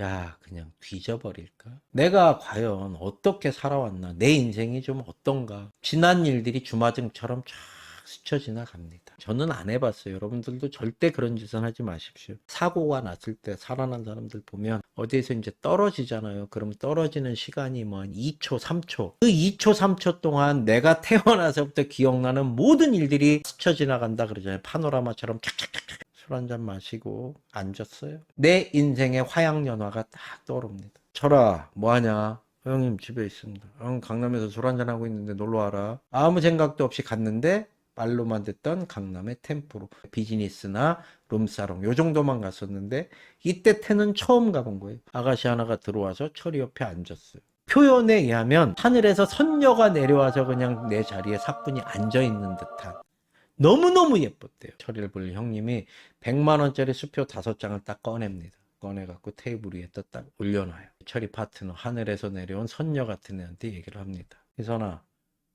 야, 그냥 뒤져버릴까? 내가 과연 어떻게 살아왔나? 내 인생이 좀 어떤가? 지난 일들이 주마등처럼 쫙 스쳐 지나갑니다. 저는 안 해봤어요. 여러분들도 절대 그런 짓은 하지 마십시오. 사고가 났을 때 살아난 사람들 보면 어디에서 이제 떨어지잖아요. 그럼 떨어지는 시간이 뭐 한 2초, 3초. 그 2초, 3초 동안 내가 태어나서부터 기억나는 모든 일들이 스쳐 지나간다 그러잖아요. 파노라마처럼 착착착착 술 한 잔 마시고 앉았어요. 내 인생의 화양연화가 딱 떠오릅니다. 철아, 뭐하냐? 형님 집에 있습니다. 형 강남에서 술 한잔 하고 있는데 놀러 와라. 아무 생각도 없이 갔는데 말로만 듣던 강남의 템포로 비즈니스나 룸사롱 요 정도만 갔었는데 이때 태는 처음 가본 거예요. 아가씨 하나가 들어와서 철이 옆에 앉았어요. 표현에 의하면 하늘에서 선녀가 내려와서 그냥 내 자리에 사뿐히 앉아 있는 듯한 너무너무 예뻤대요. 철이를 볼 형님이 100만 원짜리 수표 다섯 장을 딱 꺼냅니다. 꺼내갖고 테이블 위에 딱 올려놔요. 철이 파트너 하늘에서 내려온 선녀 같은 애한테 얘기를 합니다. 희선아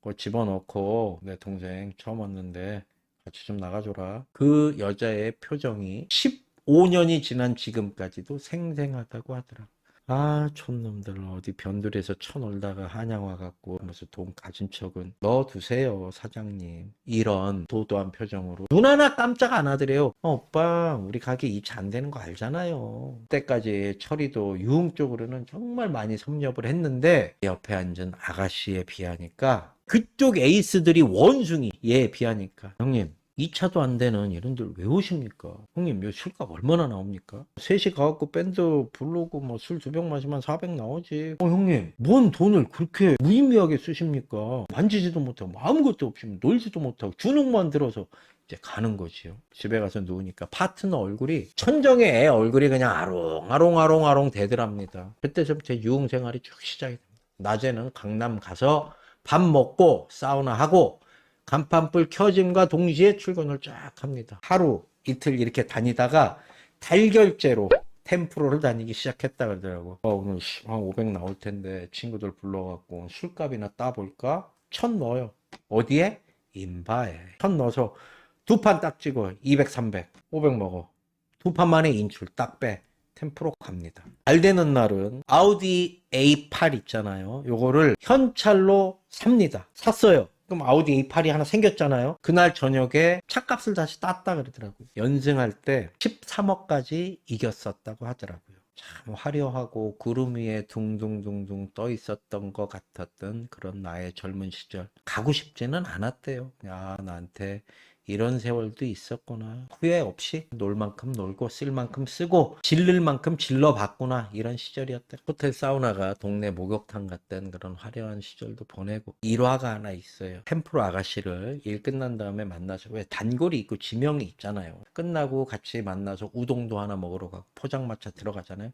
그거 집어넣고 내 동생 처음 왔는데 같이 좀 나가줘라. 그 여자의 표정이 15년이 지난 지금까지도 생생하다고 하더라. 아, 촌놈들 어디 변두리에서 쳐놀다가 한양 와갖고 무슨 돈 가진 척은 넣어두세요, 사장님. 이런 도도한 표정으로 눈 하나 깜짝 안 하더래요. 어, 오빠, 우리 가게 입차 안 되는 거 알잖아요. 그때까지 철이도 유흥 쪽으로는 정말 많이 섭렵을 했는데 옆에 앉은 아가씨에 비하니까 그쪽 에이스들이 원숭이 얘에 비하니까 형님 2차도 안 되는 이런들 왜 오십니까? 형님, 요 술값 얼마나 나옵니까? 셋이 가갖고 밴드 부르고 뭐 술 두 병 마시면 400 나오지. 어, 형님, 뭔 돈을 그렇게 무의미하게 쓰십니까? 만지지도 못하고 뭐 아무것도 없이 놀지도 못하고 주눅만 들어서 이제 가는 거지요. 집에 가서 누우니까 파트너 얼굴이 천정의 애 얼굴이 그냥 아롱 아롱 아롱 아롱 되더랍니다. 그때서부터 유흥 생활이 쭉 시작이 됩니다. 낮에는 강남 가서 밥 먹고 사우나 하고 간판불 켜짐과 동시에 출근을 쫙 합니다. 하루 이틀 이렇게 다니다가 달결제로 템프로를 다니기 시작했다 그러더라고. 어, 오늘 씨, 한500 나올 텐데 친구들 불러갖고 술값이나 따볼까? 천 넣어요. 어디에? 인바에. 천 넣어서 두 판 딱 찍어. 200, 300, 500 먹어. 두 판 만에 인출 딱 빼. 템프로 갑니다. 잘 되는 날은 아우디 A8 있잖아요. 요거를 현찰로 삽니다. 샀어요. 그럼 아우디 A8이 하나 생겼잖아요. 그날 저녁에 차값을 다시 땄다 그러더라고요. 연승할 때 13억까지 이겼었다고 하더라고요. 참 화려하고 구름 위에 둥둥둥둥 떠 있었던 것 같았던 그런 나의 젊은 시절. 가고 싶지는 않았대요. 야, 나한테 이런 세월도 있었구나. 후회 없이 놀 만큼 놀고 쓸 만큼 쓰고 질릴 만큼 질러봤구나. 이런 시절이었다. 호텔 사우나가 동네 목욕탕 같던 그런 화려한 시절도 보내고 일화가 하나 있어요. 템프로 아가씨를 일 끝난 다음에 만나서 왜 단골이 있고 지명이 있잖아요. 끝나고 같이 만나서 우동도 하나 먹으러 가고 포장마차 들어가잖아요.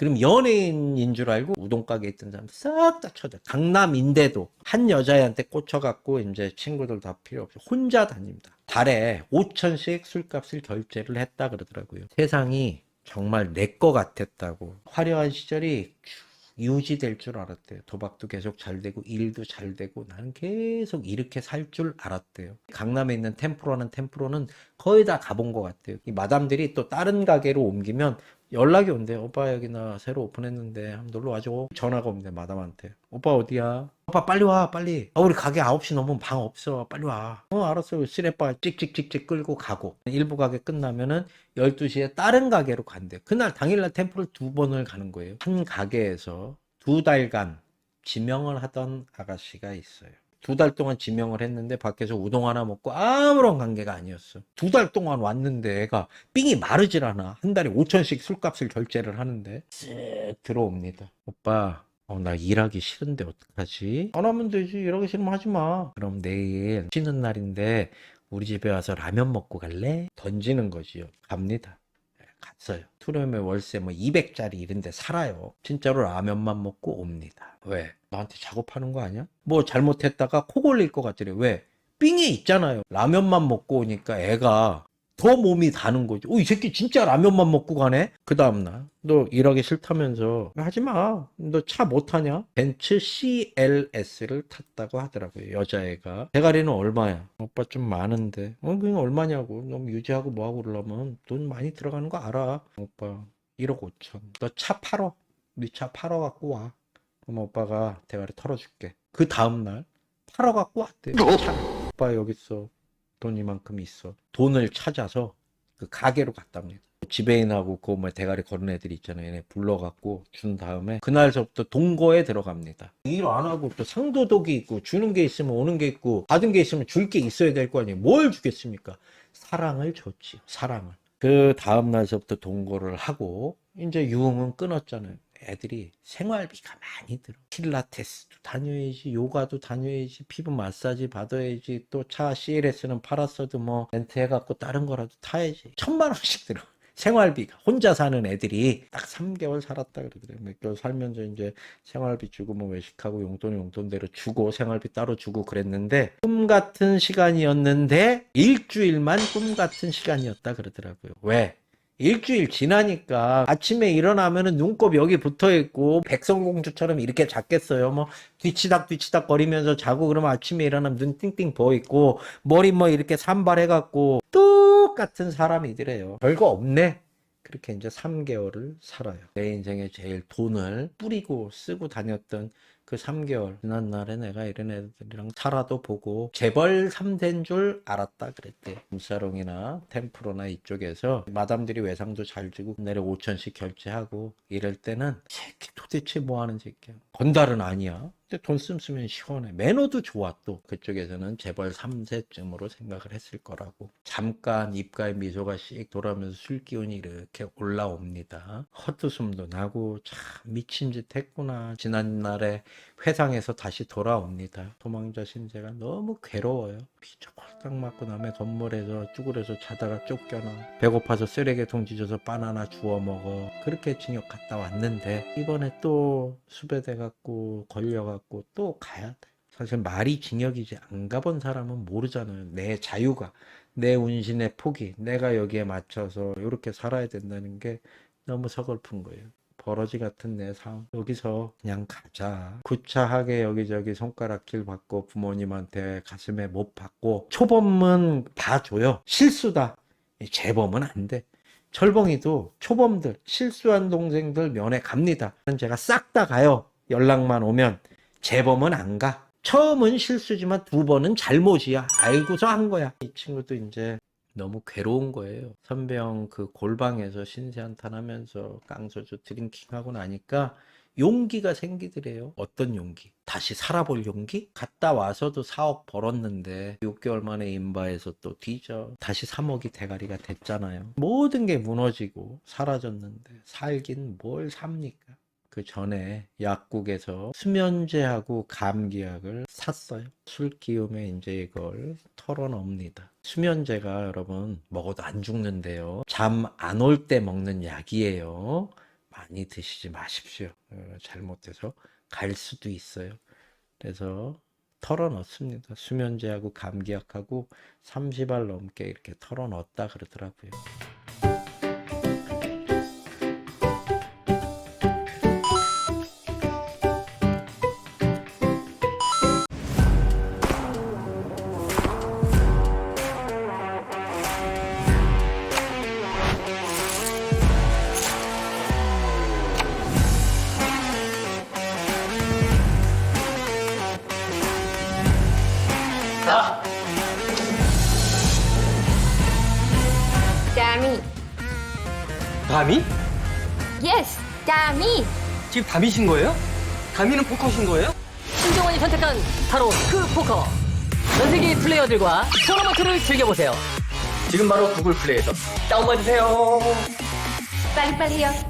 그럼 연예인인 줄 알고 우동 가게에 있던 사람 싹 다 쳐져. 강남인데도 한 여자애한테 꽂혀갖고 이제 친구들 다 필요 없이 혼자 다닙니다. 달에 5천씩 술값을 결제를 했다 그러더라고요. 세상이 정말 내 거 같았다고. 화려한 시절이 쭉 유지될 줄 알았대요. 도박도 계속 잘 되고 일도 잘 되고 나는 계속 이렇게 살 줄 알았대요. 강남에 있는 템프로는 템프로는 거의 다 가본 것 같아요. 이 마담들이 또 다른 가게로 옮기면 연락이 온대요. 오빠 여기 나 새로 오픈했는데 한번 놀러 와줘. 전화가 옵니다. 마담한테. 오빠 어디야? 오빠 빨리 와 빨리. 아, 우리 가게 9시 넘으면 방 없어. 빨리 와. 어 알았어. 시내바 찍찍찍찍 끌고 가고. 일부 가게 끝나면은 12시에 다른 가게로 간대. 그날 당일날 템포를 두 번을 가는 거예요. 한 가게에서 두 달간 지명을 하던 아가씨가 있어요. 두 달 동안 지명을 했는데 밖에서 우동 하나 먹고 아무런 관계가 아니었어. 두 달 동안 왔는데 애가 삥이 마르질 않아. 한 달에 5천씩 술값을 결제를 하는데 쓱 들어옵니다. 오빠 어, 나 일하기 싫은데 어떡하지? 안 하면 되지. 일하기 싫으면 하지 마. 그럼 내일 쉬는 날인데 우리 집에 와서 라면 먹고 갈래? 던지는 거지요. 갑니다. 네, 갔어요. 투룸에 월세 뭐 200짜리 이런데 살아요. 진짜로 라면만 먹고 옵니다. 왜? 나한테 작업하는 거 아니야? 뭐 잘못했다가 코 골릴 것 같더래. 왜? 삥에 있잖아요. 라면만 먹고 오니까 애가 더 몸이 다는 거지. 오, 이 새끼 진짜 라면만 먹고 가네? 그 다음날. 너 일하기 싫다면서. 하지 마. 너 차 못 타냐? 벤츠 CLS를 탔다고 하더라고요. 여자애가. 대가리는 얼마야? 오빠 좀 많은데. 어, 그냥 얼마냐고. 너무 유지하고 뭐하고 그러려면 돈 많이 들어가는 거 알아. 오빠. 1억 5천. 너 차 팔어. 네 차 팔어 갖고 와. 그럼 오빠가 대가리 털어줄게. 그 다음날 팔어 갖고 왔대. 차. 오빠 여기 있어. 돈 이 만큼 있어. 돈을 찾아서 그 가게로 갔답니다. 지배인하고 그 뭐 대가리 거는 애들 있잖아요. 얘네 불러갖고 준 다음에 그날서부터 동거에 들어갑니다. 일 안 하고 또 상도덕이 있고 주는 게 있으면 오는 게 있고 받은 게 있으면 줄 게 있어야 될 거 아니에요. 뭘 주겠습니까? 사랑을 줬지요. 사랑을. 그 다음 날서부터 동거를 하고 이제 유흥은 끊었잖아요. 애들이 생활비가 많이 들어. 필라테스도 다녀야지, 요가도 다녀야지, 피부 마사지 받아야지, 또 차 CLS는 팔았어도 뭐 렌트 해갖고 다른 거라도 타야지. 천만 원씩 들어. 생활비가 혼자 사는 애들이 딱 3개월 살았다 그러더래요. 몇 개월 살면서 이제 생활비 주고 뭐 외식하고 용돈 용돈대로 주고 생활비 따로 주고 그랬는데 꿈 같은 시간이었는데 일주일만 꿈 같은 시간이었다 그러더라고요. 왜? 일주일 지나니까 아침에 일어나면은 눈곱 여기 붙어 있고 백성공주처럼 이렇게 잤겠어요. 뭐 뒤치닥 뒤치닥 거리면서 자고 그러면 아침에 일어나면 눈 띵띵 부어 있고 머리 뭐 이렇게 산발해 갖고 똑같은 사람이더래요. 별거 없네. 그렇게 이제 3개월을 살아요. 내 인생에 제일 돈을 뿌리고 쓰고 다녔던 그 3개월. 지난 날에 내가 이런 애들이랑 살아도 보고 재벌 3대인 줄 알았다 그랬대. 물사롱이나 템프로나 이쪽에서 마담들이 외상도 잘 주고 내려 5천씩 결제하고 이럴 때는 이 새끼 도대체 뭐 하는 새끼야. 건달은 아니야. 근데 돈 씀쓰면 시원해. 매너도 좋아 또. 그쪽에서는 재벌 3세쯤으로 생각을 했을 거라고. 잠깐 입가에 미소가 씩 돌아오면서 술 기운이 이렇게 올라옵니다. 헛웃음도 나고 참 미친 짓 했구나. 지난날에 회상에서 다시 돌아옵니다. 도망자 신세가 너무 괴로워요. 홀딱 맞고 남의 건물에서 쭈그려서 자다가 쫓겨나. 배고파서 쓰레기통 뒤져서 바나나 주워 먹어. 그렇게 징역 갔다 왔는데 이번에 또 수배 돼 갖고 걸려 갖고 또 가야 돼. 사실 말이 징역이지 안 가본 사람은 모르잖아요. 내 자유가 내 운신의 폭이 내가 여기에 맞춰서 이렇게 살아야 된다는 게 너무 서글픈 거예요. 버러지 같은 내 삶. 여기서 그냥 가자. 구차하게 여기저기 손가락질 받고 부모님한테 가슴에 못 받고 초범은 봐줘요. 실수다. 재범은 안돼. 철봉이도 초범들 실수한 동생들 면회 갑니다. 제가 싹 다 가요 연락만 오면 재범은 안 가 처음은 실수지만 두 번은 잘못이야 알고서 한 거야 이 친구도 이제 너무 괴로운 거예요. 선배형 그 골방에서 신세한탄 하면서 깡소주 드링킹하고 나니까 용기가 생기더래요. 어떤 용기? 다시 살아볼 용기? 갔다 와서도 4억 벌었는데 6개월 만에 인바에서 또 뒤져. 다시 3억이 대가리가 됐잖아요. 모든 게 무너지고 사라졌는데 살긴 뭘 삽니까? 그 전에 약국에서 수면제하고 감기약을 샀어요. 술 기움에 이제 이걸 털어놓습니다. 수면제가 여러분 먹어도 안 죽는데요. 잠 안 올 때 먹는 약이에요. 많이 드시지 마십시오. 어, 잘못해서 갈 수도 있어요. 그래서 털어넣습니다. 수면제하고 감기약하고 30알 넘게 이렇게 털어넣었다 그러더라고요. 까미 담이? 예스 까미 지금 담이신 거예요? 담이는 포커신 거예요? 신종원이 선택한 바로 그 포커. 전 세계 플레이어들과 토너먼트를 즐겨보세요. 지금 바로 구글 플레이에서 다운받으세요. 빨리빨리요